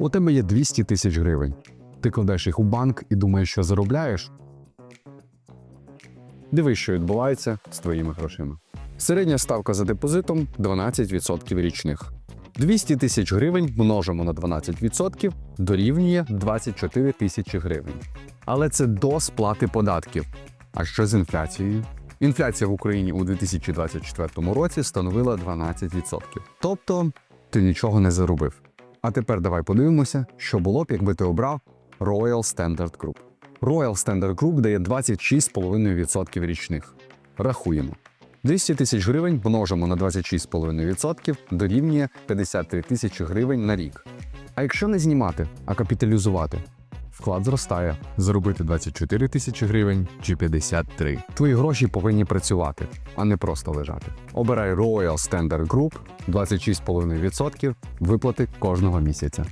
У тебе є 200 тисяч гривень. Ти кладеш їх у банк і думаєш, що заробляєш. Дивись, що відбувається з твоїми грошима. Середня ставка за депозитом 12% річних. 200 тисяч гривень множимо на 12% дорівнює 24 тисячі гривень. Але це до сплати податків. А що з інфляцією? Інфляція в Україні у 2024 році становила 12%. Тобто ти нічого не заробив. А тепер давай подивимося, що було б, якби ти обрав Royal Standard Group. Royal Standard Group дає 26,5% річних. Рахуємо. 200 тисяч гривень множимо на 26,5% дорівнює 53 тисячі гривень на рік. А якщо не знімати, а капіталізувати, вклад зростає. Заробити 24 тисячі гривень чи 53. Твої гроші повинні працювати, а не просто лежати. Обирай Royal Standard Group 26,5% виплати кожного місяця.